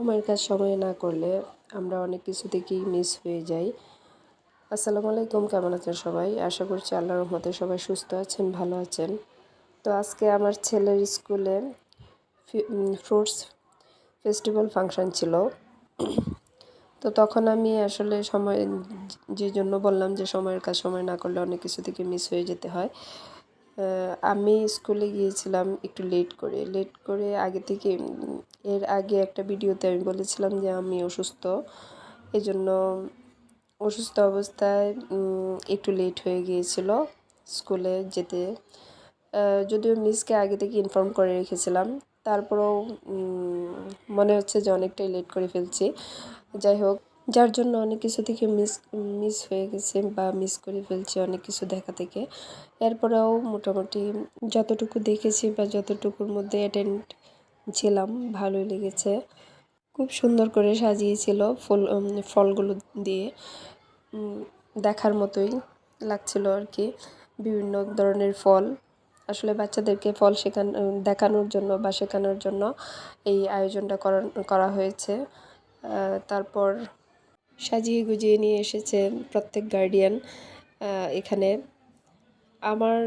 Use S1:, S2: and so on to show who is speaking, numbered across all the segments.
S1: সময়ের কাজ সময়ে না করলে আমরা অনেক কিছু থেকেই মিস হয়ে যাই। আসসালামু আলাইকুম, কেমন আছেন সবাই? আশা করছি আল্লাহর রহমতে সবাই সুস্থ আছেন, ভালো আছেন। তো আজকে আমার ছেলের স্কুলে ফ্রুটস ফেস্টিভ্যাল ফাংশন ছিল। তো তখন আমি আসলে সময়, যে জন্য বললাম যে সময়ের কাজ সময় না করলে অনেক কিছু থেকে মিস হয়ে যেতে হয়। আমি স্কুলে গিয়েছিলাম একটু লেট করে। লেট করে আগে থেকে এর আগে একটা ভিডিওতে আমি বলেছিলাম যে আমি অসুস্থ। এই জন্য অসুস্থ অবস্থায় একটু লেট হয়ে গিয়েছিল স্কুলে যেতে। যদিও মিসকে আগে থেকে ইনফর্ম করে রেখেছিলাম। তারপরেও মনে হচ্ছে যে অনেকটাই লেট করে ফেলছি। যাই হোক যার জন্য অনেক কিছু থেকে মিস মিস হয়ে গেছে বা মিস করে ফেলছি অনেক কিছু দেখা থেকে। এরপরেও মোটামুটি যতটুকু দেখেছি বা যতটুকুর মধ্যে অ্যাটেন্ড ছিলাম, ভালোই লেগেছে। খুব সুন্দর করে সাজিয়েছিল ফুল ফলগুলো দিয়ে। দেখার মতোই লাগছিল আর কি। বিভিন্ন ধরনের ফল। আসলে বাচ্চাদেরকে ফল শেখানো, দেখানোর জন্য বা শেখানোর জন্য এই আয়োজনটা করা হয়েছে। তারপর সাজিয়ে গুজিয়ে নিয়ে এসেছে প্রত্যেক গার্ডিয়ান এখানে। আমার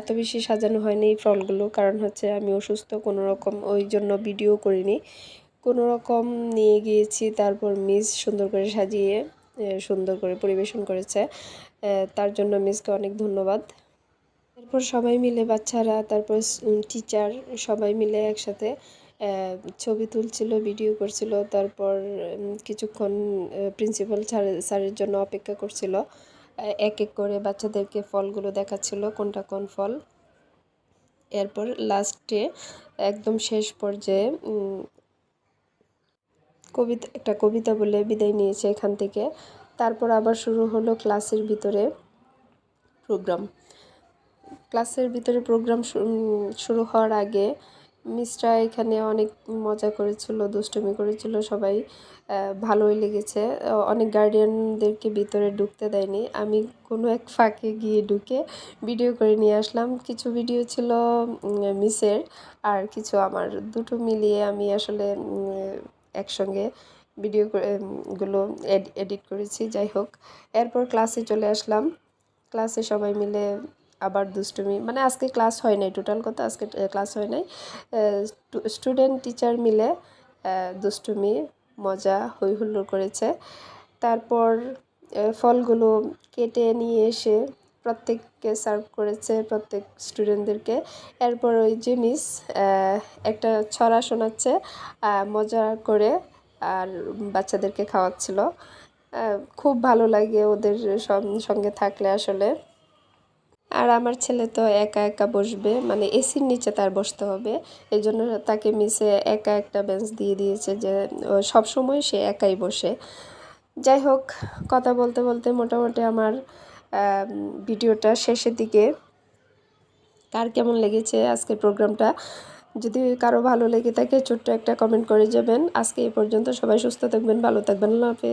S1: এত বেশি সাজানো হয়নি এই ফলগুলো, কারণ হচ্ছে আমি অসুস্থ কোনো রকম ওই জন্য ভিডিও করিনি। কোনো রকম নিয়ে গিয়েছি, তারপর মিস সুন্দর করে সাজিয়ে সুন্দর করে পরিবেশন করেছে। তার জন্য মিসকে অনেক ধন্যবাদ। এরপর সবাই মিলে বাচ্চারা, তারপর টিচার সবাই মিলে একসাথে ছবি তুলছিল ভিডিও করছিল, তারপর কিছুক্ষণ প্রিন্সিপাল স্যার স্যারের জন্য অপেক্ষা করছিল। এক এক করে বাচ্চাদেরকে ফলগুলো দেখাচ্ছিল, কোনটা কোন ফল। এরপর লাস্টে একদম শেষ পর্যায়ে কবিতা, একটা কবিতা বলে বিদায় নিয়েছে এখান থেকে। তারপর আবার শুরু হলো ক্লাসের ভিতরে প্রোগ্রাম ক্লাসের ভিতরে প্রোগ্রাম শুরু হওয়ার আগে মিসরা এখানে অনেক মজা করেছিল, দুষ্টুমি করেছিল, সবাই ভালোই লেগেছে। অনেক গার্ডিয়ানদেরকে ভিতরে ঢুকতে দেয়নি। আমি কোনো এক ফাঁকে গিয়ে ঢুকে ভিডিও করে নিয়ে আসলাম। কিছু ভিডিও ছিল মিসের আর কিছু আমার। দুটো মিলিয়ে আমি আসলে একসঙ্গে ভিডিও গুলো এডিট করেছি। যাই হোক, এরপর ক্লাসে চলে আসলাম। ক্লাসে সবাই মিলে আবার দুষ্টুমি মানে আজকে ক্লাস হয় নাই টোটাল কথা আজকে ক্লাস হয় নাই। স্টুডেন্ট টিচার মিলে দুষ্টুমি, মজা হই হুল্লোড় করেছে। তারপর ফলগুলো কেটে নিয়ে এসে প্রত্যেককে সার্ভ করেছে, প্রত্যেক স্টুডেন্টদেরকে এরপর ওই যে মিস একটা ছড়া শোনাচ্ছে মজা করে আর বাচ্চাদেরকে খাওয়াচ্ছিল। খুব ভালো লাগে ওদের সঙ্গে থাকলে আসলে। আর আমার ছেলে তো একা একা বসবে মানে এসির নিচে তার বসতে হবে। এই জন্য তাকে মিসে একা একটা বেঞ্চ দিয়ে দিয়েছে যে সব সময় সে একাই বসে। যাই হোক, কথা বলতে বলতে মোটামুটি আমার ভিডিওটা শেষের দিকে। কার কেমন লেগেছে আজকের প্রোগ্রামটা? যদি কারও ভালো লেগে থাকে, ছোট্ট একটা কমেন্ট করে যাবেন। আজকে এই পর্যন্ত সবাই সুস্থ থাকবেন, ভালো থাকবেন, আল্লাহ হাফেজ।